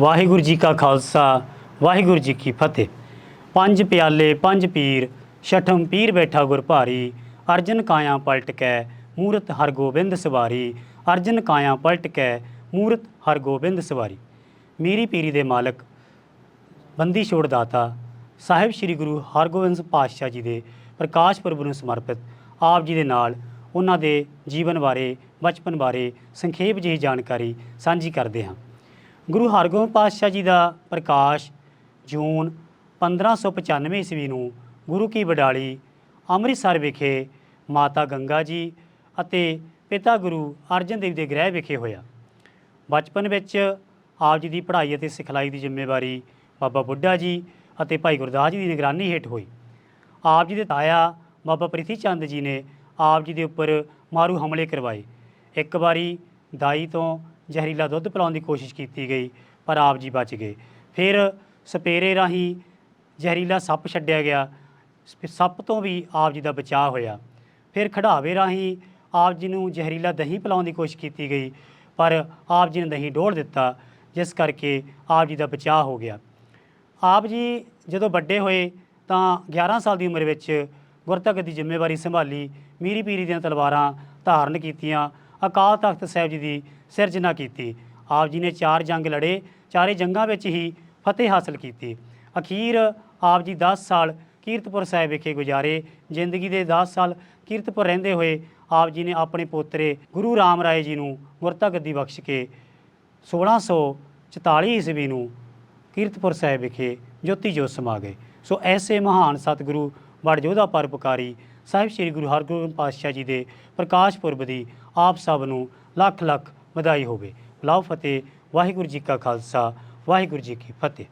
ਵਾਹਿਗੁਰੂ ਜੀ ਕਾ ਖਾਲਸਾ, ਵਾਹਿਗੁਰੂ ਜੀ ਕੀ ਫਤਿਹ। ਪੰਜ ਪਿਆਲੇ, ਪੰਜ ਪੀਰ, ਛਠਮ ਪੀਰ ਬੈਠਾ ਗੁਰ ਭਾਰੀ, ਅਰਜਨ ਕਾਇਆ ਪਲਟ ਕੈ, ਮੂਰਤ ਹਰਗੋਬਿੰਦ ਸਵਾਰੀ। ਅਰਜਨ ਕਾਇਆ ਪਲਟ ਕੈ, ਮੂਰਤ ਹਰਗੋਬਿੰਦ ਸਵਾਰੀ। ਮੀਰੀ ਪੀਰੀ ਦੇ ਮਾਲਕ, ਬੰਦੀ ਛੋੜ ਦਾਤਾ, ਸਾਹਿਬ ਸ੍ਰੀ ਗੁਰੂ ਹਰਗੋਬਿੰਦ ਪਾਤਸ਼ਾਹ ਜੀ ਦੇ ਪ੍ਰਕਾਸ਼ ਪੁਰਬ ਨੂੰ ਸਮਰਪਿਤ, ਆਪ ਜੀ ਦੇ ਨਾਲ ਉਹਨਾਂ ਦੇ ਜੀਵਨ ਬਾਰੇ, ਬਚਪਨ ਬਾਰੇ ਸੰਖੇਪ ਜਿਹੀ ਜਾਣਕਾਰੀ ਸਾਂਝੀ ਕਰਦੇ ਹਾਂ। ਗੁਰੂ ਹਰਗੋਬਿੰਦ ਪਾਤਸ਼ਾਹ ਜੀ ਦਾ ਪ੍ਰਕਾਸ਼ ਜੂਨ 1595 ਈਸਵੀ ਨੂੰ ਗੁਰੂ ਕੀ ਬਡਾਲੀ, ਅੰਮ੍ਰਿਤਸਰ ਵਿਖੇ ਮਾਤਾ ਗੰਗਾ ਜੀ ਅਤੇ ਪਿਤਾ ਗੁਰੂ ਅਰਜਨ ਦੇਵ ਦੇ ਗ੍ਰਹਿ ਵਿਖੇ ਹੋਇਆ। ਬਚਪਨ ਵਿੱਚ ਆਪ ਜੀ ਦੀ ਪੜ੍ਹਾਈ ਅਤੇ ਸਿਖਲਾਈ ਦੀ ਜ਼ਿੰਮੇਵਾਰੀ ਬਾਬਾ ਬੁੱਢਾ ਜੀ ਅਤੇ ਭਾਈ ਗੁਰਦਾਸ ਜੀ ਦੀ ਨਿਗਰਾਨੀ ਹੇਠ ਹੋਈ। ਆਪ ਜੀ ਦੇ ਤਾਇਆ ਬਾਬਾ ਪ੍ਰਿਥੀ ਚੰਦ ਜੀ ਨੇ ਆਪ ਜੀ ਦੇ ਉੱਪਰ ਮਾਰੂ ਹਮਲੇ ਕਰਵਾਏ। ਇੱਕ ਵਾਰੀ ਦਾਈ ਤੋਂ ਜ਼ਹਿਰੀਲਾ ਦੁੱਧ ਪਿਲਾਉਣ ਦੀ ਕੋਸ਼ਿਸ਼ ਕੀਤੀ ਗਈ, ਪਰ ਆਪ ਜੀ ਬਚ ਗਏ। ਫਿਰ ਸਪੇਰੇ ਰਾਹੀਂ ਜ਼ਹਿਰੀਲਾ ਸੱਪ ਛੱਡਿਆ ਗਿਆ। ਸਪ- ਸੱਪ ਤੋਂ ਵੀ ਆਪ ਜੀ ਦਾ ਬਚਾਅ ਹੋਇਆ। ਫਿਰ ਖੜਾਵੇ ਰਾਹੀਂ ਆਪ ਜੀ ਨੂੰ ਜ਼ਹਿਰੀਲਾ ਦਹੀਂ ਪਿਲਾਉਣ ਦੀ ਕੋਸ਼ਿਸ਼ ਕੀਤੀ ਗਈ, ਪਰ ਆਪ ਜੀ ਨੇ ਦਹੀਂ ਡੋਲ ਦਿੱਤਾ, ਜਿਸ ਕਰਕੇ ਆਪ ਜੀ ਦਾ ਬਚਾਅ ਹੋ ਗਿਆ। ਆਪ ਜੀ ਜਦੋਂ ਵੱਡੇ ਹੋਏ ਤਾਂ 11 ਸਾਲ ਦੀ ਉਮਰ ਵਿੱਚ ਗੁਰਤਕ ਦੀ ਜ਼ਿੰਮੇਵਾਰੀ ਸੰਭਾਲੀ, ਮੀਰੀ ਪੀਰੀ ਦੀਆਂ ਤਲਵਾਰਾਂ ਧਾਰਨ ਕੀਤੀਆਂ ਅਕਾਲ ਤਖਤ ਸਾਹਿਬ ਜੀ ਦੀ ਸਿਰਜਣਾ ਕੀਤੀ। ਆਪ ਜੀ ਨੇ ਚਾਰ ਜੰਗ ਲੜੇ, ਚਾਰੇ ਜੰਗਾਂ ਵਿੱਚ ਹੀ ਫਤਿਹ ਹਾਸਲ ਕੀਤੀ। ਅਖੀਰ ਆਪ ਜੀ 10 ਸਾਲ ਕੀਰਤਪੁਰ ਸਾਹਿਬ ਵਿਖੇ ਗੁਜ਼ਾਰੇ। ਜ਼ਿੰਦਗੀ ਦੇ 10 ਸਾਲ ਕੀਰਤਪੁਰ ਰਹਿੰਦੇ ਹੋਏ ਆਪ ਜੀ ਨੇ ਆਪਣੇ ਪੋਤਰੇ ਗੁਰੂ ਰਾਮ ਰਾਏ ਜੀ ਨੂੰ ਗੁਰਤਾ ਗੱਦੀ ਬਖਸ਼ ਕੇ 1644 ਈਸਵੀ ਨੂੰ ਕੀਰਤਪੁਰ ਸਾਹਿਬ ਵਿਖੇ ਜੋਤੀ ਜੋਤ ਸਮਾ ਗਏ। ਸੋ ਐਸੇ ਮਹਾਨ ਸਤਿਗੁਰੂ ਬੜਜੋਧਾ ਪਰਉਪਕਾਰੀ ਸਾਹਿਬ ਸ੍ਰੀ ਗੁਰੂ ਹਰਗੋਬਿੰਦ ਪਾਤਸ਼ਾਹ ਜੀ ਦੇ ਪ੍ਰਕਾਸ਼ ਪੁਰਬ ਦੀ ਆਪ ਸਭ ਨੂੰ ਲੱਖ ਲੱਖ ਵਧਾਈ ਹੋਵੇ। ਲਾਓ ਫਤਿਹ। ਵਾਹਿਗੁਰੂ ਜੀ ਕਾ ਖਾਲਸਾ। ਵਾਹਿਗੁਰੂ ਜੀ ਕੀ ਫਤਿਹ।